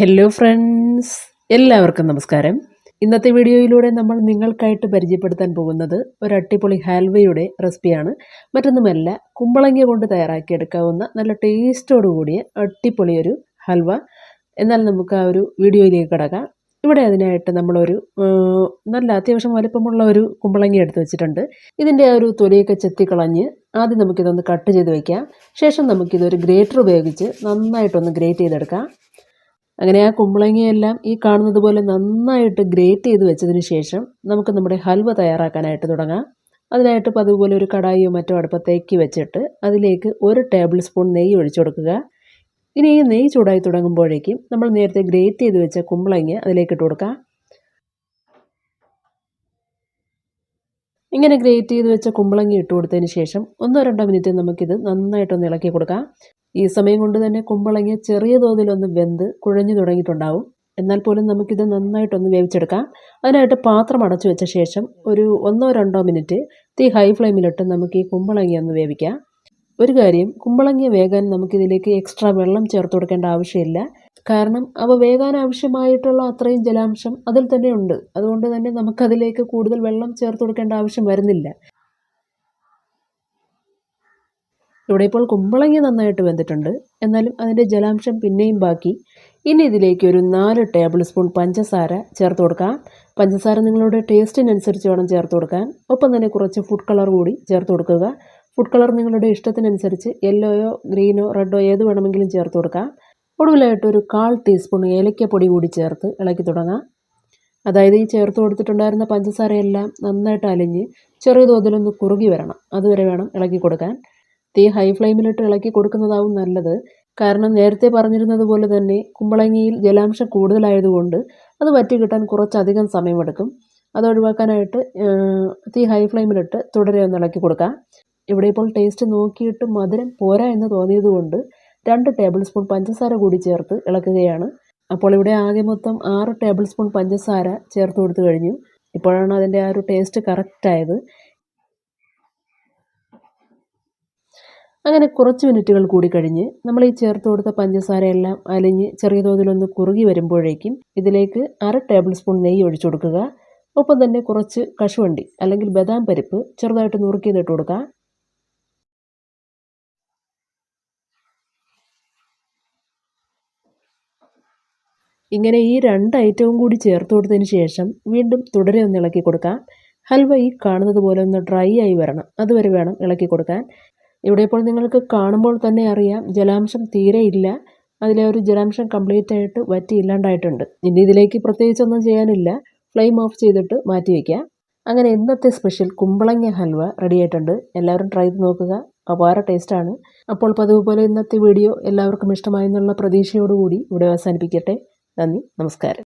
Hello friends എല്ലാവർക്കും നമസ്കാരം. ഇന്നത്തെ വീഡിയോയിലൂടെ നമ്മൾ നിങ്ങൾക്കായിട്ട് പരിചയപ്പെടുത്താൻ പോകുന്നത് ഒരു അട്ടിപ്പൊളി ഹാൽവയുടെ റെസിപ്പിയാണ്. മറ്റൊന്നുമല്ല കുമ്പളങ്ങ കൊണ്ട് തയ്യാറാക്കിയെടുക്കാവുന്ന നല്ല ടേസ്റ്റോടു കൂടിയ അട്ടിപ്പൊളി ഒരു ഹൽവ. എന്നാൽ നമുക്ക് ആ ഒരു വീഡിയോയിലേക്ക് കിടക്കാം. ഇവിടെ അതിനായിട്ട് നമ്മളൊരു നല്ല അത്യാവശ്യം വലുപ്പമുള്ള ഒരു കുമ്പളങ്ങ എടുത്ത് വെച്ചിട്ടുണ്ട്. ഇതിന്റെ ആ ഒരു തൊലിയൊക്കെ ചെത്തിക്കളഞ്ഞ് ആദ്യം നമുക്കിതൊന്ന് കട്ട് ചെയ്ത് വയ്ക്കാം ശേഷം നമുക്കിതൊരു ഗ്രേറ്റർ ഉപയോഗിച്ച് നന്നായിട്ടൊന്ന് ഗ്രേറ്റ് ചെയ്തെടുക്കാം. അങ്ങനെ ആ കുമ്പളങ്ങയെല്ലാം ഈ കാണുന്നത് പോലെ നന്നായിട്ട് ഗ്രേറ്റ് ചെയ്ത് വെച്ചതിന് ശേഷം നമുക്ക് നമ്മുടെ ഹൽവ തയ്യാറാക്കാനായിട്ട് തുടങ്ങാം. അതിനായിട്ട് പതിവ് ഒരു കടായിയോ മറ്റോ അടുപ്പത്തേക്ക് വെച്ചിട്ട് അതിലേക്ക് ഒരു ടേബിൾ സ്പൂൺ നെയ്യ് ഒഴിച്ചു കൊടുക്കുക. ഇനി ഈ നെയ്യ് ചൂടായി തുടങ്ങുമ്പോഴേക്കും നമ്മൾ നേരത്തെ ഗ്രേറ്റ് ചെയ്ത് വെച്ച കുമ്പളങ്ങ അതിലേക്ക് ഇട്ട് കൊടുക്കുക ഇങ്ങനെ ഗ്രേറ്റ് ചെയ്ത് വെച്ച കുമ്പളങ്ങ ഇട്ട് കൊടുത്തതിന് ശേഷം ഒന്നോ രണ്ടോ മിനിറ്റ് നമുക്കിത് നന്നായിട്ടൊന്ന് ഇളക്കി കൊടുക്കാം. ഈ സമയം കൊണ്ട് തന്നെ കുമ്പളങ്ങ ചെറിയ തോതിലൊന്ന് വെന്ത് കുഴഞ്ഞു തുടങ്ങിയിട്ടുണ്ടാവും. എന്നാൽ പോലും നമുക്കിത് നന്നായിട്ടൊന്ന് വേവിച്ചെടുക്കാം. അതിനായിട്ട് പാത്രം അടച്ചു വെച്ച ശേഷം ഒരു ഒന്നോ രണ്ടോ മിനിറ്റ് തീ ഹൈ ഫ്ലെയിമിലിട്ട് നമുക്ക് ഈ കുമ്പളങ്ങ ഒന്ന് വേവിക്കാം. ഒരു കാര്യം കുമ്പളങ്ങ വേകാൻ നമുക്കിതിലേക്ക് എക്സ്ട്രാ വെള്ളം ചേർത്ത് കൊടുക്കേണ്ട ആവശ്യമില്ല. കാരണം അവ വേകാൻ ആവശ്യമായിട്ടുള്ള അത്രയും ജലാംശം അതിൽ തന്നെ ഉണ്ട്. അതുകൊണ്ട് തന്നെ നമുക്കതിലേക്ക് കൂടുതൽ വെള്ളം ചേർത്ത് കൊടുക്കേണ്ട ആവശ്യം വരുന്നില്ല. ഇവിടെ ഇപ്പോൾ കുമ്പളങ്ങ നന്നായിട്ട് വെന്തിട്ടുണ്ട്. എന്നാലും അതിന്റെ ജലാംശം പിന്നെയും ബാക്കി. ഇനി ഇതിലേക്ക് ഒരു നാല് ടേബിൾ സ്പൂൺ പഞ്ചസാര ചേർത്ത് കൊടുക്കാം. പഞ്ചസാര നിങ്ങളുടെ ടേസ്റ്റിനനുസരിച്ച് വേണം ചേർത്ത് കൊടുക്കാൻ. ഒപ്പം തന്നെ കുറച്ച് ഫുഡ് കളർ കൂടി ചേർത്ത് കൊടുക്കുക. ഫുഡ് കളർ നിങ്ങളുടെ ഇഷ്ടത്തിനനുസരിച്ച് യെല്ലോയോ ഗ്രീനോ റെഡോ ഏത് വേണമെങ്കിലും ചേർത്ത് കൊടുക്കാം. ഒടുവിലായിട്ട് ഒരു കാൽ ടീസ്പൂൺ ഏലക്കപ്പൊടി കൂടി ചേർത്ത് ഇളക്കി തുടങ്ങാം. അതായത് ഈ ചേർത്ത് കൊടുത്തിട്ടുണ്ടായിരുന്ന പഞ്ചസാരയെല്ലാം നന്നായിട്ട് അലിഞ്ഞ് ചെറിയ തോതിലൊന്ന് കുറുകി വരണം. അതുവരെ വേണം ഇളക്കി കൊടുക്കാൻ. തീ ഹൈ ഫ്ലെയിമിലിട്ട് ഇളക്കി കൊടുക്കുന്നതാവും നല്ലത്. കാരണം നേരത്തെ പറഞ്ഞിരുന്നത് പോലെ തന്നെ കുമ്പളങ്ങിയിൽ ജലാംശം കൂടുതലായതുകൊണ്ട് അത് വറ്റി കിട്ടാൻ കുറച്ചധികം സമയമെടുക്കും. അത് ഒഴിവാക്കാനായിട്ട് തീ ഹൈ ഫ്ലെയിമിലിട്ട് തുടരെ ഒന്ന് ഇളക്കി കൊടുക്കാം. ഇവിടെ ഇപ്പോൾ ടേസ്റ്റ് നോക്കിയിട്ട് മധുരം പോരാ എന്ന് തോന്നിയതുകൊണ്ട് രണ്ട് ടേബിൾ സ്പൂൺ പഞ്ചസാര കൂടി ചേർത്ത് ഇളക്കുകയാണ്. അപ്പോൾ ഇവിടെ ആകെ മൊത്തം ആറ് ടേബിൾ സ്പൂൺ പഞ്ചസാര ചേർത്ത് കൊടുത്തു കഴിഞ്ഞു. ഇപ്പോഴാണ് അതിന്റെ ആ ഒരു ടേസ്റ്റ് കറക്റ്റായത്. അങ്ങനെ കുറച്ച് മിനിറ്റുകൾ കൂടി കഴിഞ്ഞ് നമ്മൾ ഈ ചേർത്ത് കൊടുത്ത പഞ്ചസാരയെല്ലാം അലിഞ്ഞ് ചെറിയ തോതിലൊന്ന് കുറുകി വരുമ്പോഴേക്കും ഇതിലേക്ക് അര ടേബിൾ സ്പൂൺ നെയ്യ് ഒഴിച്ചു കൊടുക്കുക. ഒപ്പം തന്നെ കുറച്ച് കശുവണ്ടി അല്ലെങ്കിൽ ബദാം പരിപ്പ് ചെറുതായിട്ട് നുറുക്കിയതിട്ട് കൊടുക്കുക. ഇങ്ങനെ ഈ രണ്ട് ഐറ്റവും കൂടി ചേർത്ത് കൊടുത്തതിന് ശേഷം വീണ്ടും തുടരെ ഒന്ന് ഇളക്കി കൊടുക്കാം. ഹൽവ ഈ കാണുന്നത് പോലെ ഒന്ന് ഡ്രൈ ആയി വരണം. അതുവരെ വേണം ഇളക്കി കൊടുക്കാൻ. ഇവിടെ ഇപ്പോൾ നിങ്ങൾക്ക് കാണുമ്പോൾ തന്നെ അറിയാം ജലാംശം തീരെ ഇല്ല. അതിലെ ഒരു ജലാംശം കംപ്ലീറ്റ് ആയിട്ട് വറ്റി ഇല്ലാണ്ടായിട്ടുണ്ട്. ഇനി ഇതിലേക്ക് പ്രത്യേകിച്ചൊന്നും ചെയ്യാനില്ല. ഫ്ലെയിം ഓഫ് ചെയ്തിട്ട് മാറ്റി വയ്ക്കാം അങ്ങനെ ഇന്നത്തെ സ്പെഷ്യൽ കുമ്പളങ്ങ ഹൽവ റെഡി ആയിട്ടുണ്ട്. എല്ലാവരും ട്രൈ ചെയ്ത് നോക്കുക. അപാര ടേസ്റ്റാണ് അപ്പോൾ പതിവ് പോലെ ഇന്നത്തെ വീഡിയോ എല്ലാവർക്കും ഇഷ്ടമായെന്നുള്ള പ്രതീക്ഷയോടുകൂടി ഇവിടെ അവസാനിപ്പിക്കട്ടെ. നന്ദി നമസ്കാരം.